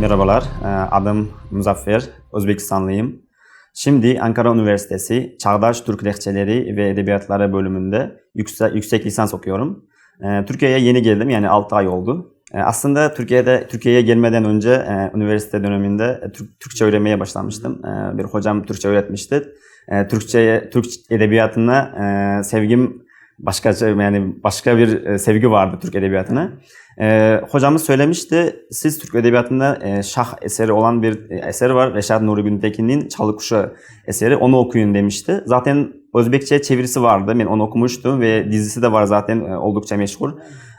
Merhabalar, e, adım Muzaffer, Özbekistanlıyım. Şimdi Ankara Üniversitesi Çağdaş Türk Lehçeleri ve Edebiyatları bölümünde yüksek, yüksek lisans okuyorum. E, Türkiye'ye yeni geldim, yani 6 ay oldu. E, Aslında Türkiye'de Türkiye'ye gelmeden önce üniversite döneminde Türk- Türkçe öğrenmeye başlamıştım. Bir hocam Türkçe öğretmişti. E, Türkçe'ye, Türk edebiyatına sevgim başka yani başka bir sevgi vardı Türk edebiyatına. Ee, hocamız söylemişti, siz Türk Edebiyatı'nda e, şah eseri olan bir e, eser var. Reşat Nuri Güntekin'in Çalı Kuşu eseri. Onu okuyun demişti. Zaten Özbekçe çevirisi vardı. Ben onu okumuştum ve dizisi de var zaten e, oldukça meşhur.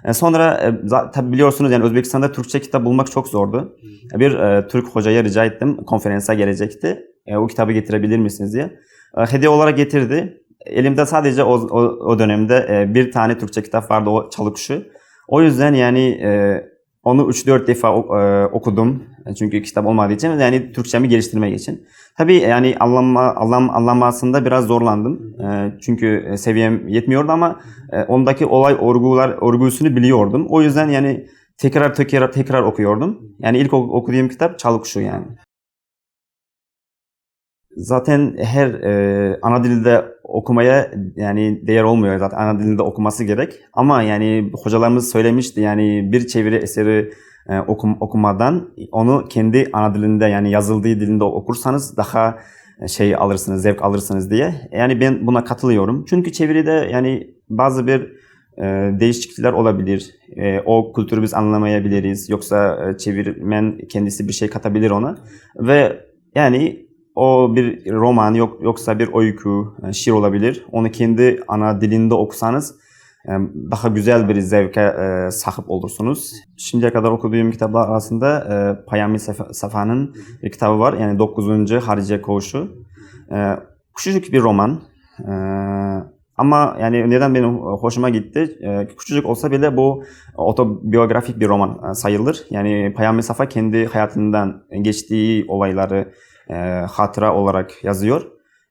E, sonra e, tabi biliyorsunuz yani Özbekistan'da Türkçe kitap bulmak çok zordu. Bir e, Türk hocaya rica ettim. Konferansa gelecekti. E, o kitabı getirebilir misiniz diye. E, hediye olarak getirdi. Elimde sadece o, o, o dönemde e, bir tane Türkçe kitap vardı o Çalı Kuşu. O yüzden yani e, onu 3-4 defa e, okudum. Çünkü kitap olmadığı için yani Türkçemi geliştirmek için. Tabii yani anlama, anlam, anlamasında biraz zorlandım. E, çünkü e, seviyem yetmiyordu ama e, ondaki olay orgular orgusunu biliyordum. O yüzden yani tekrar tekrar tekrar okuyordum. Yani ilk ok- okuduğum kitap Çalı Kuşu yani. Zaten her e, ana dilde okumaya yani değer olmuyor zaten ana dilde okuması gerek. Ama yani hocalarımız söylemişti yani bir çeviri eseri e, okum, okumadan onu kendi ana dilinde yani yazıldığı dilinde okursanız daha e, şey alırsınız, zevk alırsınız diye. Yani ben buna katılıyorum. Çünkü çeviride yani bazı bir e, değişiklikler olabilir. E, o kültürü biz anlamayabiliriz. Yoksa e, çevirmen kendisi bir şey katabilir ona. Ve yani o bir roman yok yoksa bir öykü, e, şiir olabilir. Onu kendi ana dilinde okusanız e, daha güzel bir zevke e, sahip olursunuz. Şimdiye kadar okuduğum kitaplar arasında Payami Safa- Safa'nın bir kitabı var. Yani 9. Harice Koğuşu. Küçücük bir roman. Ama yani neden benim hoşuma gitti? Küçücük olsa bile bu otobiyografik bir roman sayılır. Yani Payami Safa kendi hayatından geçtiği olayları e, hatıra olarak yazıyor.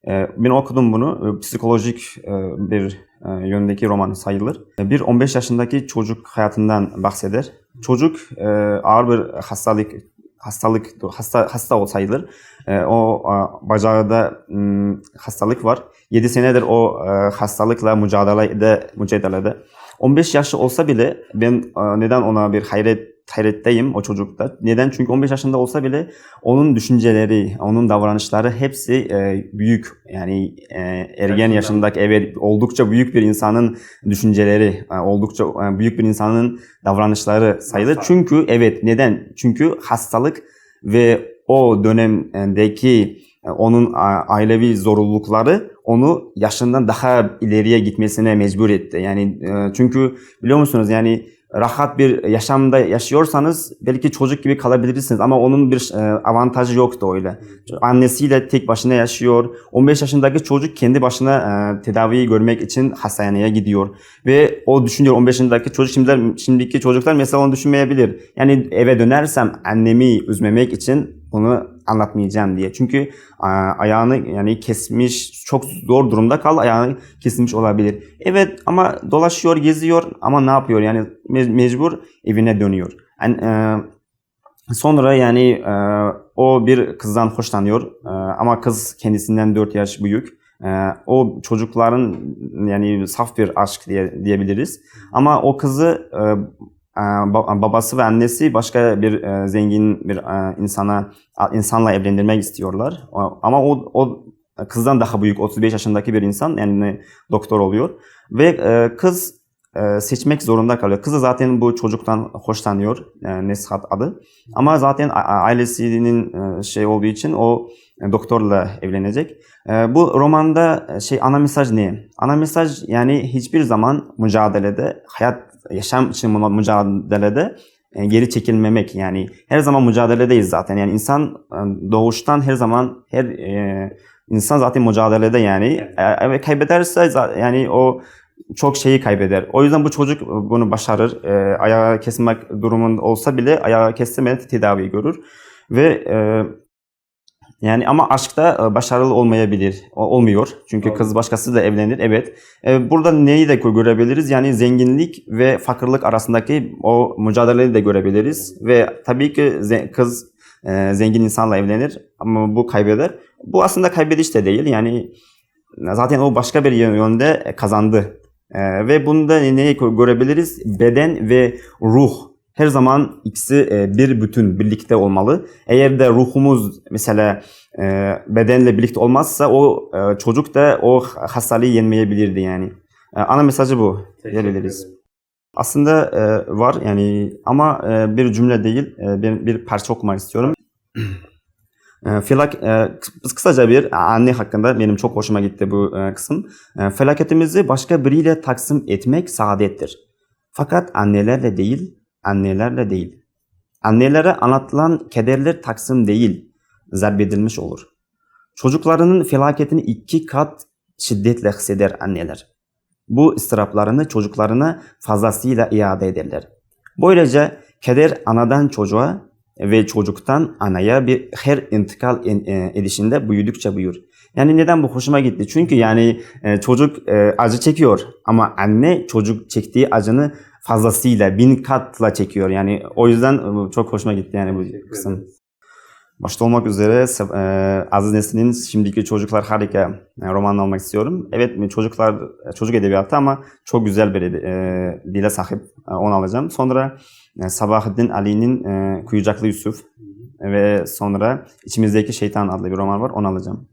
E, ben okudum bunu. E, Psikolojik e, bir e, yöndeki roman sayılır. E, Bir 15 yaşındaki çocuk hayatından bahseder. Çocuk e, ağır bir hastalık hastalık hasta hasta o sayılır. E, o e, bacağında m, hastalık var. 7 senedir o e, hastalıkla mücadelede mücadelede. 15 yaşı olsa bile ben e, neden ona bir hayret hayretteyim o çocukta. Neden? Çünkü 15 yaşında olsa bile onun düşünceleri, onun davranışları hepsi e, büyük. Yani e, ergen Yaşından. yaşındaki evet oldukça büyük bir insanın düşünceleri, e, oldukça e, büyük bir insanın davranışları sayılır. Hastalık. Çünkü evet neden? Çünkü hastalık ve o dönemdeki e, onun ailevi zorunlulukları onu yaşından daha ileriye gitmesine mecbur etti. Yani e, çünkü biliyor musunuz yani rahat bir yaşamda yaşıyorsanız belki çocuk gibi kalabilirsiniz ama onun bir e, avantajı yoktu öyle. Annesiyle tek başına yaşıyor. 15 yaşındaki çocuk kendi başına e, tedaviyi görmek için hastaneye gidiyor. Ve o düşünüyor 15 yaşındaki çocuk şimdi şimdiki çocuklar mesela onu düşünmeyebilir. Yani eve dönersem annemi üzmemek için bunu anlatmayacağım diye. Çünkü ayağını yani kesmiş çok zor durumda kal ayağını kesilmiş olabilir. Evet ama dolaşıyor geziyor ama ne yapıyor yani me- mecbur evine dönüyor. Yani, e, sonra yani e, o bir kızdan hoşlanıyor E, ama kız kendisinden 4 yaş büyük. O çocukların yani saf bir aşk diye diyebiliriz. Ama o kızı babası ve annesi başka bir e, zengin bir e, insana insanla evlendirmek istiyorlar. Ama o o kızdan daha büyük 35 yaşındaki bir insan yani doktor oluyor ve e, kız seçmek zorunda kalıyor. Kızı zaten bu çocuktan hoşlanıyor. Neshat adı. Ama zaten ailesinin şey olduğu için o doktorla evlenecek. Bu romanda şey ana mesaj ne? Ana mesaj yani hiçbir zaman mücadelede hayat yaşam için mü- mücadelede e, geri çekilmemek. Yani her zaman mücadeledeyiz zaten. Yani insan e, doğuştan her zaman her e, insan zaten mücadelede yani. E, ve kaybederse yani o çok şeyi kaybeder. O yüzden bu çocuk bunu başarır. E, ayağı kesmek durumunda olsa bile ayağı kesmeden tedavi görür. Ve e, yani ama aşkta e, başarılı olmayabilir. Olmuyor. Çünkü Doğru. kız başkasıyla evlenir. Evet. E, burada neyi de görebiliriz? Yani zenginlik ve fakirlik arasındaki o mücadeleyi de görebiliriz. Ve tabii ki kız e, zengin insanla evlenir ama bu kaybeder. Bu aslında kaybediş de değil. Yani zaten o başka bir yönde kazandı. Ve bunda neyi görebiliriz? Beden ve ruh her zaman ikisi e, bir bütün birlikte olmalı. Eğer de ruhumuz mesela e, bedenle birlikte olmazsa o e, çocuk da o hastalığı yenmeyebilirdi yani. Ana mesajı bu diyebiliriz. Aslında var yani ama bir cümle değil bir, bir parça okumak istiyorum. Felak, kıs- kısaca bir anne hakkında benim çok hoşuma gitti bu kısım. Felaketimizi başka biriyle taksim etmek saadettir. Fakat annelerle değil, annelerle değil. Annelere anlatılan kederler taksim değil, zarbedilmiş olur. Çocuklarının felaketini iki kat şiddetle hisseder anneler. Bu ıstıraplarını çocuklarına fazlasıyla iade ederler. Böylece keder anadan çocuğa ve çocuktan anaya bir her intikal in- e, edişinde büyüdükçe büyür. Yani neden bu hoşuma gitti? Çünkü yani e, çocuk e, acı çekiyor ama anne çocuk çektiği acını fazlasıyla bin katla çekiyor. Yani o yüzden e, çok hoşuma gitti yani bu kısım. Başta olmak üzere e, Aziz Nesin'in şimdiki çocuklar harika e, romanını almak istiyorum. Evet çocuklar e, çocuk edebiyatı ama çok güzel bir e, dile sahip. E, onu alacağım. Sonra e, Sabahattin Ali'nin e, Kuyucaklı Yusuf ve sonra İçimizdeki Şeytan adlı bir roman var. Onu alacağım.